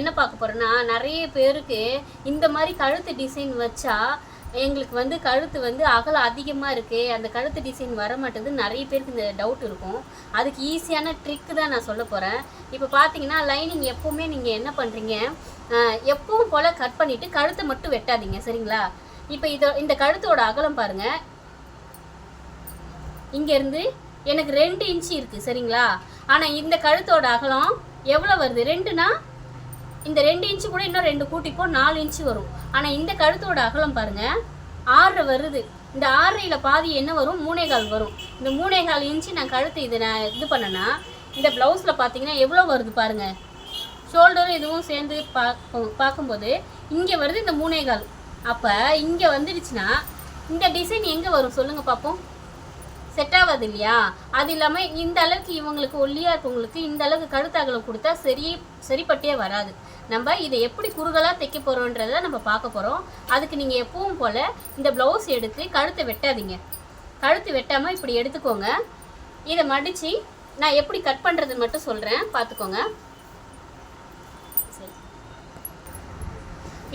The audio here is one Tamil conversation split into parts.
என்ன பார்க்க போறேன்னா நிறைய பேருக்கு இந்த மாதிரி கழுத்து டிசைன் வச்சா எங்களுக்கு வந்து கழுத்து வந்து அகலம் அதிகமாக இருக்குது அந்த கழுத்து டிசைன் வர மாட்டேங்குது. நிறைய பேருக்கு இந்த டவுட் இருக்கும். அதுக்கு ஈஸியான ட்ரிக் தான் நான் சொல்ல போகிறேன் இப்போ பார்த்தீங்கன்னா லைனிங் எப்போவுமே நீங்கள் என்ன பண்ணுறீங்க எப்பவும் போல் கட் பண்ணிவிட்டு கழுத்தை மட்டும் வெட்டாதீங்க சரிங்களா? இப்போ இதோ இந்த கழுத்தோட அகலம் பாருங்கள் இங்கேருந்து எனக்கு ரெண்டு இன்ச்சு இருக்குது சரிங்களா? ஆனால் இந்த கழுத்தோட அகலம் எவ்வளோ வருது? ரெண்டுனா இந்த ரெண்டு இன்ச்சு கூட இன்னும் ரெண்டு கூட்டிப்போ நாலு இன்ச்சு வரும். ஆனால் இந்த கழுத்தோட அகலம் பாருங்கள் ஆறரை வருது. இந்த ஆறரையில் பாதி என்ன வரும்? மூணேகால் வரும். இந்த மூணேகால் இன்ச்சு நான் கழுத்து இது நான் இது பண்ணேன்னா இந்த ப்ளவுஸில் பார்த்தீங்கன்னா எவ்வளோ வருது பாருங்கள் ஷோல்டரும் இதுவும் சேர்ந்து பார்க்கும் பார்க்கும்போது இங்கே வருது இந்த மூணேகால் அப்போ இங்கே வந்துடுச்சுன்னா இந்த டிசைன் எங்கே வரும்? சொல்லுங்கள் பார்ப்போம் செட் ஆகாது இல்லையா? அது இல்லாமல் இந்த அளவுக்கு இவங்களுக்கு ஒல்லியாக இருக்கவங்களுக்கு இந்த அளவுக்கு கழுத்தகலம் கொடுத்தா சரி சரிப்பட்டே வராது. நம்ம இதை எப்படி குறுகலாக தைக்க போகிறோன்றத நம்ம பார்க்க போகிறோம் அதுக்கு நீங்கள் எப்பவும் போல் இந்த ப்ளவுஸ் எடுத்து கழுத்தை வெட்டாதீங்க. கழுத்து வெட்டாமல் இப்படி எடுத்துக்கோங்க. இதை மடித்து நான் எப்படி கட் பண்ணுறதுன்னு மட்டும் சொல்கிறேன் பார்த்துக்கோங்க. சரி.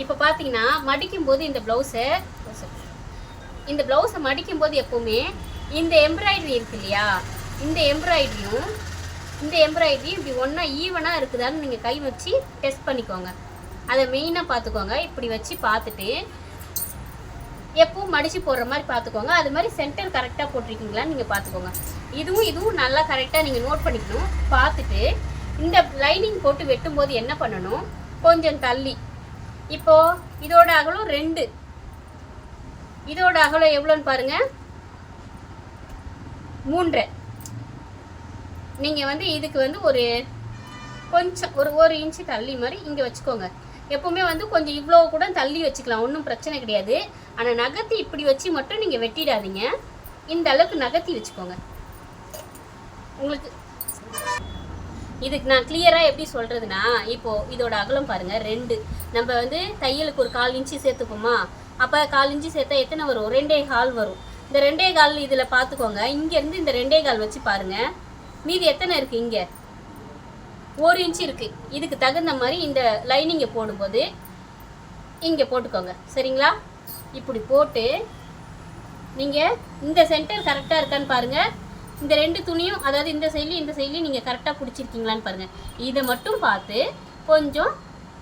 இப்போ பார்த்தீங்கன்னா மடிக்கும்போது இந்த ப்ளவுஸை இந்த ப்ளவுஸை மடிக்கும்போது எப்போவுமே இந்த எம்ப்ராய்டரி இருக்கு இல்லையா இந்த எம்ப்ராய்டரியும் இந்த எம்ப்ராய்டரியும் இப்படி ஒன்றா ஈவனாக இருக்குதான்னு நீங்கள் கை வச்சு டெஸ்ட் பண்ணிக்கோங்க. அதை மெயினாக பார்த்துக்கோங்க. இப்படி வச்சு பார்த்துட்டு எப்பவும் மடித்து போடுற மாதிரி பார்த்துக்கோங்க. அது மாதிரி சென்டர் கரெக்டாக போட்டிருக்கீங்களான்னு நீங்கள் பார்த்துக்கோங்க. இதுவும் இதுவும் நல்லா கரெக்டாக நீங்கள் நோட் பண்ணிக்கணும். பார்த்துட்டு இந்த லைனிங் போட்டு வெட்டும்போது என்ன பண்ணணும்? கொஞ்சம் தள்ளி. இப்போது இதோட அகலம் ரெண்டு. இதோட அகலம் எவ்வளோன்னு பாருங்கள் மூன்று. நீங்கள் வந்து இதுக்கு வந்து ஒரு கொஞ்சம் ஒரு ஒரு இன்ச்சு தள்ளி மாதிரி இங்கே வச்சுக்கோங்க. எப்போவுமே வந்து கொஞ்சம் இவ்வளோ கூட தள்ளி வச்சுக்கலாம் ஒன்றும் பிரச்சனை கிடையாது. ஆனால் நகர்த்தி இப்படி வச்சு மட்டும் நீங்கள் வெட்டிடாதீங்க. இந்த அளவுக்கு நகர்த்தி வச்சுக்கோங்க. உங்களுக்கு இதுக்கு நான் கிளியராக எப்படி சொல்கிறதுனா இப்போது இதோட அகலம் பாருங்கள் ரெண்டு. நம்ம வந்து தையலுக்கு ஒரு கால் இன்ச்சு சேர்த்துப்போமா அப்போ கால் இன்ச்சு சேர்த்தா எத்தனை வரும்? ரெண்டே கால் வரும். இந்த ரெண்டே கால் இதில் பார்த்துக்கோங்க இங்கேருந்து இந்த ரெண்டே கால் வச்சு பாருங்கள் மீதி எத்தனை இருக்குது இங்கே? ஒரு இன்ச்சு இருக்குது இதுக்கு தகுந்த மாதிரி இந்த லைனிங்கை போடும்போது இங்கே போட்டுக்கோங்க. சரிங்களா? இப்படி போட்டு நீங்கள் இந்த சென்டர் கரெக்டாக இருக்கான்னு பாருங்கள் இந்த ரெண்டு துணியும் அதாவது இந்த சைட்லையும் இந்த சைட்லையும் நீங்கள் கரெக்டாக பிடிச்சிருக்கீங்களான்னு பாருங்கள் இதை மட்டும் பார்த்து கொஞ்சம்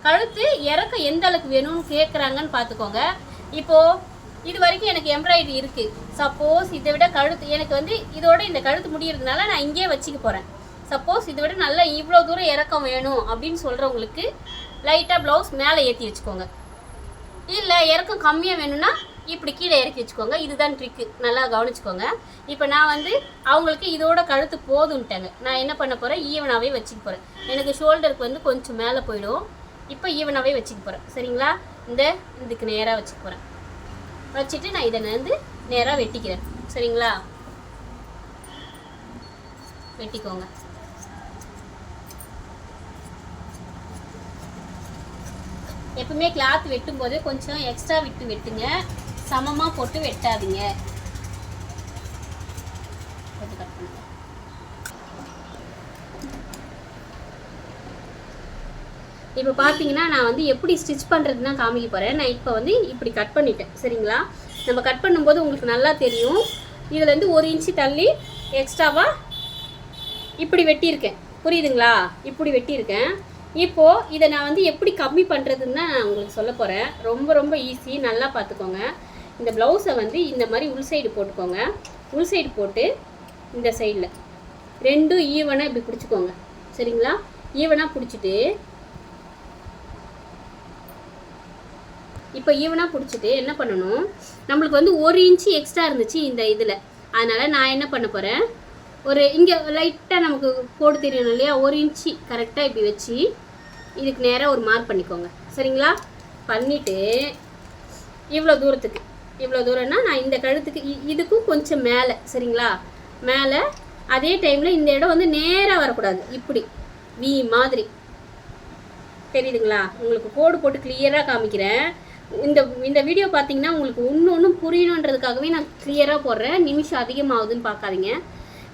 கழுத்து இறக்க எந்த அளவுக்கு வேணும்னு கேட்குறாங்கன்னு பார்த்துக்கோங்க இப்போது இது வரைக்கும் எனக்கு எம்ப்ராய்டரி இருக்குது சப்போஸ் இதை விட கழுத்து எனக்கு வந்து இதோட இந்த கழுத்து முடியறதுனால நான் இங்கேயே வச்சுக்க போகிறேன் சப்போஸ் இதை விட நல்லா இவ்வளோ தூரம் இறக்கம் வேணும் அப்படின்னு சொல்கிறவங்களுக்கு லைட்டாக ப்ளவுஸ் மேலே ஏற்றி வச்சுக்கோங்க. இல்லை இறக்கம் கம்மியாக வேணும்னா இப்படி கீழே இறக்கி வச்சுக்கோங்க. இதுதான் ட்ரிக்கு நல்லா கவனிச்சுக்கோங்க. இப்போ நான் வந்து அவங்களுக்கு இதோட கழுத்து போதுன்ட்டாங்க நான் என்ன பண்ண போகிறேன் ஈவனாகவே வச்சுக்க போகிறேன் எனக்கு ஷோல்டருக்கு வந்து கொஞ்சம் மேலே போயிடும். இப்போ ஈவனாகவே வச்சுக்க போகிறேன் சரிங்களா? இந்த இதுக்கு நேராக வச்சுக்க போகிறேன் வச்சுட்டு நான் இதை வந்து நேராக வெட்டிக்கிறேன். சரிங்களா? வெட்டிக்கோங்க. எப்பவுமே கிளாத் வெட்டும் போது கொஞ்சம் எக்ஸ்ட்ரா விட்டு வெட்டுங்க. சமமாக போட்டு வெட்டாதீங்க. இப்போ பார்த்தீங்கன்னா நான் வந்து எப்படி ஸ்டிச் பண்ணுறதுனா காமிக்க போகிறேன் நான் இப்போ வந்து இப்படி கட் பண்ணிட்டேன். சரிங்களா? நம்ம கட் பண்ணும்போது உங்களுக்கு நல்லா தெரியும். இதுலேருந்து ஒரு இன்ச்சு தள்ளி எக்ஸ்ட்ராவாக இப்படி வெட்டியிருக்கேன். புரியுதுங்களா? இப்படி வெட்டியிருக்கேன். இப்போது இதை நான் வந்து எப்படி கம்மி பண்ணுறதுன்னு தான் நான் உங்களுக்கு சொல்ல போகிறேன் ரொம்ப ரொம்ப ஈஸி நல்லா பார்த்துக்கோங்க இந்த ப்ளவுஸை வந்து இந்த மாதிரி உள் சைடு போட்டுக்கோங்க. உள் சைடு போட்டு இந்த சைடில் ரெண்டும் ஈவனாக இப்படி பிடிச்சிக்கோங்க. சரிங்களா? ஈவனாக பிடிச்சிட்டு இப்போ ஈவனாக பிடிச்சிட்டு என்ன பண்ணணும்? நம்மளுக்கு வந்து ஒரு இன்ச்சு எக்ஸ்ட்ரா இருந்துச்சு இந்த இதில். அதனால் நான் என்ன பண்ண போகிறேன் ஒரு இங்கே லைட்டாக நமக்கு கோடு தெரியணும் இல்லையா? ஒரு இன்ச்சு கரெக்டாக இப்படி வச்சு இதுக்கு நேராக ஒரு மார்க் பண்ணிக்கோங்க. சரிங்களா? பண்ணிவிட்டு இவ்வளோ தூரத்துக்கு. இவ்வளோ தூரம்னா நான் இந்த கழுத்துக்கு இ- இதுக்கும் கொஞ்சம் மேலே. சரிங்களா? மேலே அதே டைமில் இந்த இடம் வந்து நேராக வரக்கூடாது. இப்படி. வி மாதிரி. தெரியுதுங்களா? உங்களுக்கு கோடு போட்டு கிளியராக காமிக்கிறேன். இந்த இந்த வீடியோ பார்த்தீங்கன்னா உங்களுக்கு ஒன்று ஒன்றும் புரியணுன்றதுக்காகவே நான் கிளியராக போடுறேன். நிமிஷம் அதிகமாகுதுன்னு பார்க்காதீங்க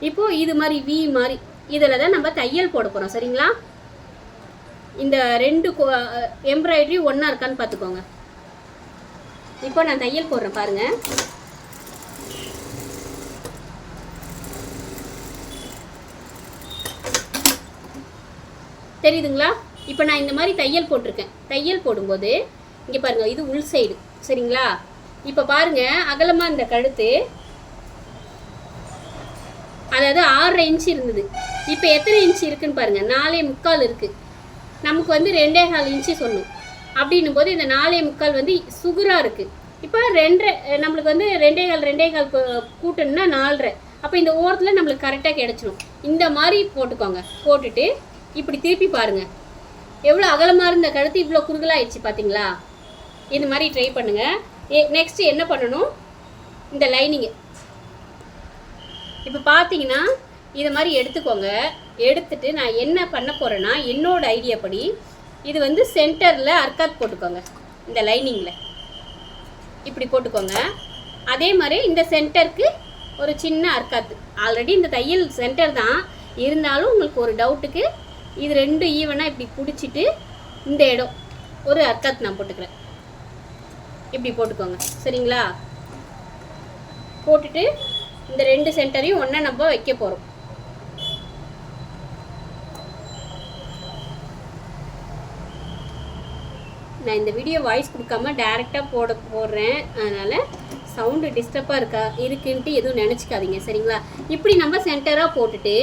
இப்போது இது மாதிரி வி மாதிரி இதில் தான் நம்ம தையல் போட போகிறோம் சரிங்களா? இந்த ரெண்டு எம்ப்ராய்டரி ஒன்றா இருக்கான்னு பார்த்துக்கோங்க இப்போ நான் தையல் போடுறேன் பாருங்கள் தெரியுதுங்களா? இப்போ நான் இந்த மாதிரி தையல் போட்டிருக்கேன். தையல் போடும்போது இங்கே பாருங்கள் இது உள் சைடு சரிங்களா? இப்போ பாருங்கள் அகலமாக இந்த கழுத்து. அதாவது ஆறரை இன்ச்சு இருந்தது. இப்போ எத்தனை இன்ச்சு இருக்குன்னு பாருங்கள் நாலே முக்கால் இருக்குது நமக்கு வந்து ரெண்டே கால் இன்ச்சு சொல்லணும் அப்படின்னும் போது இந்த நாலே முக்கால் வந்து சுகுராக இருக்குது இப்போ ரெண்டரை நம்மளுக்கு வந்து ரெண்டே கால் ரெண்டே கால் கூட்டணும்னா நாலரை. அப்போ இந்த ஓரத்தில் நம்மளுக்கு கரெக்டாக கிடச்சிடும் இந்த மாதிரி போட்டுக்கோங்க. போட்டுட்டு இப்படி திருப்பி பாருங்கள் எவ்வளோ அகலமாக இருந்த கழுத்து இவ்வளோ குறுகலாயிடுச்சு பார்த்தீங்களா இந்த மாதிரி ட்ரை பண்ணுங்கள் நெக்ஸ்ட் என்ன பண்ணணும்? இந்த லைனிங்கு இப்போ பார்த்தீங்கன்னா இதை மாதிரி எடுத்துக்கோங்க. எடுத்துட்டு நான் என்ன பண்ண போகிறேன்னா என்னோடய ஐடியா படி இது வந்து சென்டரில் அர்க்காத் போட்டுக்கோங்க இந்த லைனிங்கில் இப்படி போட்டுக்கோங்க. அதே மாதிரி இந்த சென்டருக்கு ஒரு சின்ன அர்க்காத்து ஆல்ரெடி இந்த தையல் சென்டர் தான். இருந்தாலும் உங்களுக்கு ஒரு டவுட்டுக்கு இது ரெண்டு ஈவனாக இப்படி பிடிச்சிட்டு இந்த இடம் ஒரு அர்க்காத் நான் போட்டுக்கிறேன். இப்படி போட்டுக்கோங்க. சரிங்களா? போட்டுட்டு இந்த ரெண்டு சென்டரையும் ஒன்றா நம்ம வைக்க போகிறோம் நான் இந்த வீடியோ வாய்ஸ் கொடுக்காம டேரெக்டாக போட போடுறேன். அதனால் சவுண்டு டிஸ்டர்பாக இருக்கா இருக்குன்ட்டு எதுவும் நினச்சிக்காதீங்க. சரிங்களா? இப்படி நம்ம சென்டராக போட்டுட்டு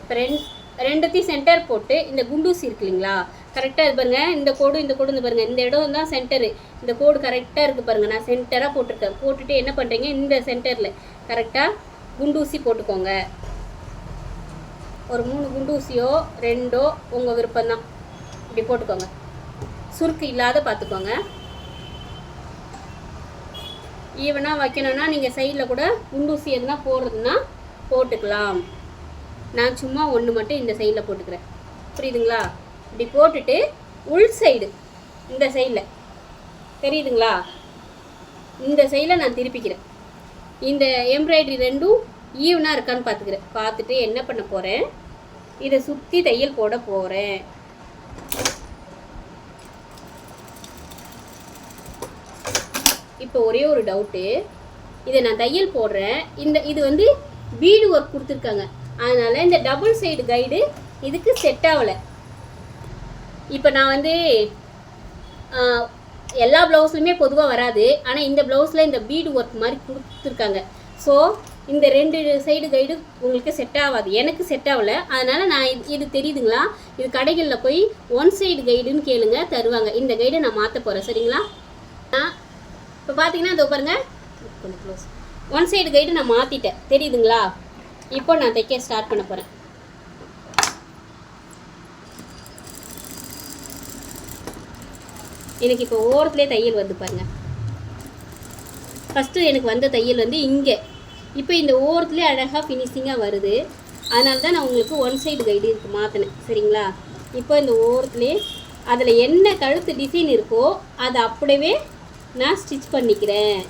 இப்போ ரெண்டு ரெண்டுத்தையும் சென்டர் போட்டு இந்த குண்டூசி இருக்கு இல்லைங்களா? கரெக்டாக இது பாருங்கள் இந்த கோடு இந்த கோடு இந்த பாருங்கள் இந்த இடம் தான் சென்டரு இந்த கோடு கரெக்டாக இருக்குது பாருங்கள் நான் சென்டராக போட்டிருக்கேன். போட்டுட்டு என்ன பண்ணுறீங்க இந்த சென்டரில் கரெக்டாக குண்டூசி போட்டுக்கோங்க. ஒரு மூணு குண்டூசியோ ரெண்டோ உங்கள் விருப்பம்தான். இப்படி போட்டுக்கோங்க. சுருக்கு இல்லாத பார்த்துக்கோங்க ஈவனாக வைக்கணும்னா நீங்கள் சைடில் கூட குண்டூசி எதுனா போடுறதுன்னா போட்டுக்கலாம். நான் சும்மா ஒன்று மட்டும் இந்த சைடில் போட்டுக்கிறேன். புரியுதுங்களா? இப்படி போட்டுட்டு உள் சைடு இந்த சைடில் தெரியுதுங்களா? இந்த சைடில் நான் திருப்பிக்கிறேன். இந்த எம்ப்ராய்டரி ரெண்டும் ஈவனாக இருக்கான்னு பார்த்துக்கிறேன். பார்த்துட்டு என்ன பண்ண போகிறேன் இதை சுற்றி தையல் போட போகிறேன் இப்போ ஒரே ஒரு டவுட்டு இதை நான் தையல் போடுறேன். இந்த இது வந்து பீடு ஒர்க் கொடுத்துருக்காங்க. அதனால் இந்த டபுள் சைடு கைடு இதுக்கு செட் ஆகலை. இப்போ நான் வந்து எல்லா ப்ளவுஸ்லையுமே பொதுவாக வராது. ஆனால் இந்த ப்ளவுஸில் இந்த பீடு ஒர்க் மாதிரி கொடுத்துருக்காங்க. ஸோ இந்த ரெண்டு சைடு கைடு உங்களுக்கு செட் ஆகாது. எனக்கு செட் ஆகலை. அதனால் நான் இது இது தெரியுதுங்களா? இது கடைகளில் போய் ஒன் சைடு கைடுன்னு கேளுங்க தருவாங்க. இந்த கைடை நான் மாற்ற போகிறேன் சரிங்களா? இப்போ பார்த்தீங்கன்னா இதோ பாருங்கள் கொஞ்சம் க்ளோஸ் ஒன் சைடு கைடு நான் மாற்றிட்டேன் தெரியுதுங்களா? இப்போ நான் தைக்க ஸ்டார்ட் பண்ண போகிறேன் எனக்கு இப்போ ஓரத்துலேயே தையல் வருது பாருங்கள் ஃபஸ்ட்டு எனக்கு வந்த தையல் வந்து இங்கே. இப்போ இந்த ஓரத்துலேயே அழகாக ஃபினிஷிங்காக வருது. அதனால தான் நான் உங்களுக்கு ஒன் சைடு கைடு இருக்கு மாற்றினேன் சரிங்களா? இப்போ இந்த ஓரத்துலேயே அதில் என்ன கழுத்து டிசைன் இருக்கோ அதை அப்படியே நான் ஸ்டிச் பண்ணிக்கிறேன்.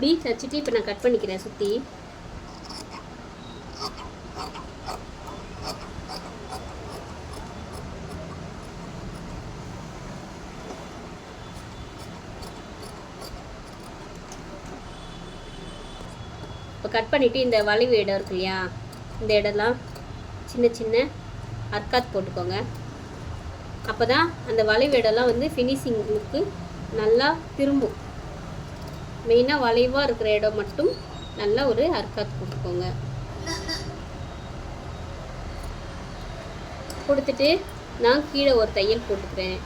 இப்படி தச்சுட்டு இப்போ நான் கட் பண்ணிக்கிறேன் சுற்றி இப்போ கட் பண்ணிவிட்டு இந்த வளைவு இடம் இருக்கு இல்லையா இந்த இடம்லாம் சின்ன சின்ன அர்க்காத் போட்டுக்கோங்க. அப்போ தான் அந்த வளைவு இடம்லாம் வந்து ஃபினிஷிங்க்கு நல்லா திரும்பும். மெயினாக வளைவாக இருக்கிற இடம் மட்டும் நல்லா ஒரு அர்க்காத் போட்டுக்கோங்க கொடுத்துட்டு நான் கீழே ஒரு தையல் போட்டுக்கிறேன்.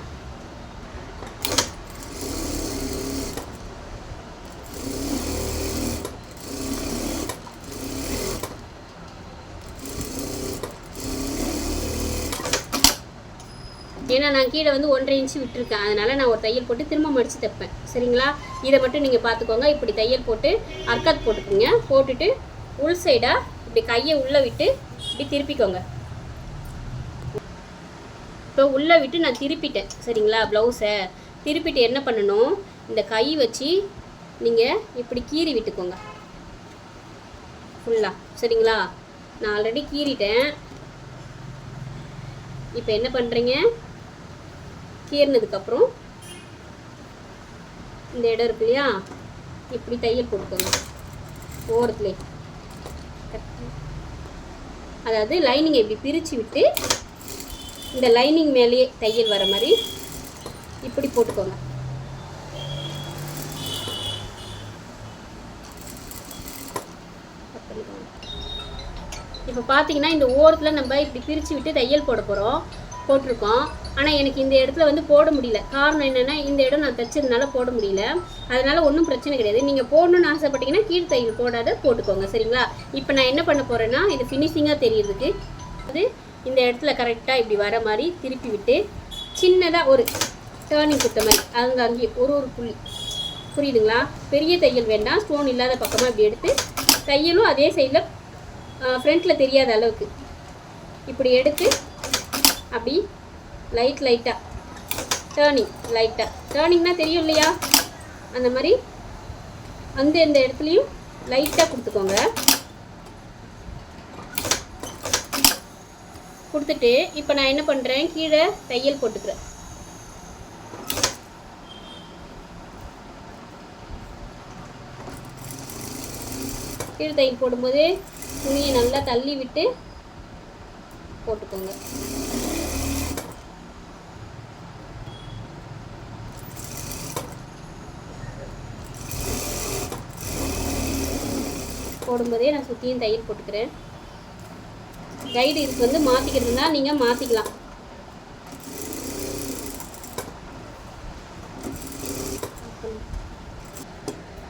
ஏன்னா நான் கீழே வந்து ஒன்றரை இன்ச்சு விட்டுருக்கேன். அதனால் நான் ஒரு தையல் போட்டு திரும்ப மடித்து தைப்பேன். சரிங்களா? இதை மட்டும் நீங்கள் பார்த்துக்கோங்க. இப்படி தையல் போட்டு அர்க்காத் போட்டுக்கோங்க. போட்டுட்டு உள் சைடாக இப்படி கையை உள்ளே விட்டு இப்படி திருப்பிக்கோங்க. இப்போ உள்ளே விட்டு நான் திருப்பிட்டேன். சரிங்களா? ப்ளவுஸை திருப்பிட்டு என்ன பண்ணணும்? இந்த கை வச்சு நீங்கள் இப்படி கீறி விட்டுக்கோங்க. ஃபுல்லாக சரிங்களா? நான் ஆல்ரெடி கீறிட்டேன். இப்போ என்ன பண்ணுறீங்க கீறினதுக்கப்புறம் இந்த இடம் இருக்கு இல்லையா? இப்படி தையல் போட்டுக்கோங்க. ஓரத்துலேயே அதாவது லைனிங்கை இப்படி பிரித்து விட்டு இந்த லைனிங் மேலேயே தையல் வர மாதிரி இப்படி போட்டுக்கோங்க. இப்போ பார்த்தீங்கன்னா இந்த ஓரத்தில் நம்ம இப்படி பிரித்து விட்டு தையல் போட போகிறோம் போட்டிருக்கோம். ஆனால் எனக்கு இந்த இடத்துல வந்து போட முடியல. காரணம் என்னென்னா இந்த இடம் நான் தைச்சதுனால போட முடியல. அதனால் ஒன்றும் பிரச்சனை கிடையாது. நீங்கள் போடணும்னு ஆசைப்பட்டீங்கன்னா கீழ் தையல் போடாத போட்டுக்கோங்க சரிங்களா? இப்போ நான் என்ன பண்ண போகிறேன்னா இது ஃபினிஷிங்காக தெரியறதுக்கு அது இந்த இடத்துல கரெக்டாக இப்படி வர மாதிரி திருப்பி விட்டு சின்னதாக ஒரு டேர்னிங் கொடுத்த மாதிரி அங்கே ஒரு ஒரு புள்ளி புரியுதுங்களா? பெரிய தையல் வேண்டாம். ஸ்டோன் இல்லாத பக்கமாக இப்படி எடுத்து தையலும் அதே சைடில் ஃப்ரண்ட்டில் தெரியாத அளவுக்கு இப்படி எடுத்து அப்படி லைட் லைட்டாக டேர்னிங் லைட்டாக டேர்னிங்னா தெரியும் இல்லையா? அந்த மாதிரி. அந்த இந்த இடத்துலையும் லைட்டாக கொடுத்துக்கோங்க. கொடுத்துட்டு இப்போ நான் என்ன பண்ணுறேன் கீழே தையல் போட்டுக்கிறேன். கீழே தையல் போடும்போது துணியை நல்லா தள்ளி விட்டு போட்டுக்கோங்க. போடும்போதே நான் சுற்றியும் தையல் போட்டுக்கிறேன். கைடு இதுக்கு வந்து மாற்றிக்கிறதுனா நீங்கள் மாற்றிக்கலாம்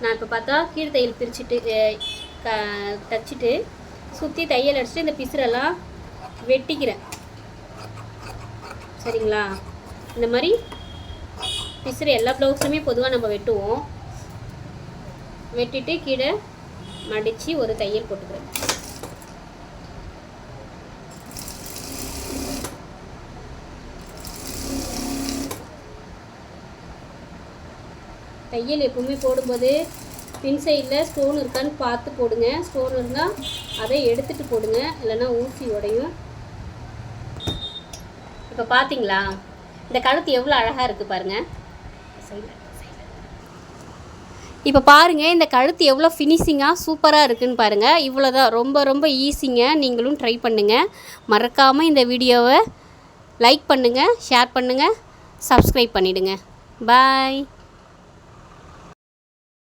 நான் இப்போ பார்த்தா கீழ் தையல் பிரிச்சுட்டு க தச்சுட்டு சுற்றி தையல் அடிச்சுட்டு இந்த பிசுரெல்லாம் வெட்டிக்கிறேன். சரிங்களா? இந்த மாதிரி பிசுறு எல்லா ப்ளவுஸுமே பொதுவாக நம்ம வெட்டுவோம். வெட்டிட்டு கீழே மடித்து ஒரு தையல் போட்டுக்கிறேன். தையல் எப்பவுமே போடும்போது பின் சைடில் ஸ்டோன் இருக்கான்னு பார்த்து போடுங்க. ஸ்டோன் இருந்தால் அதை எடுத்துகிட்டு போடுங்க. இல்லைன்னா ஊசி உடையும். இப்போ பார்த்தீங்களா இந்த கழுத்து எவ்வளோ அழகாக இருக்குது பாருங்கள் இப்போ பாருங்கள் இந்த கழுத்து எவ்வளோ ஃபினிஷிங்காக சூப்பராக இருக்குதுன்னு பாருங்கள் இவ்வளோ தான் ரொம்ப ரொம்ப ஈஸிங்க நீங்களும் ட்ரை பண்ணுங்கள் மறக்காமல் இந்த வீடியோவை லைக் பண்ணுங்கள் ஷேர் பண்ணுங்கள் சப்ஸ்கிரைப் பண்ணிவிடுங்க பாய்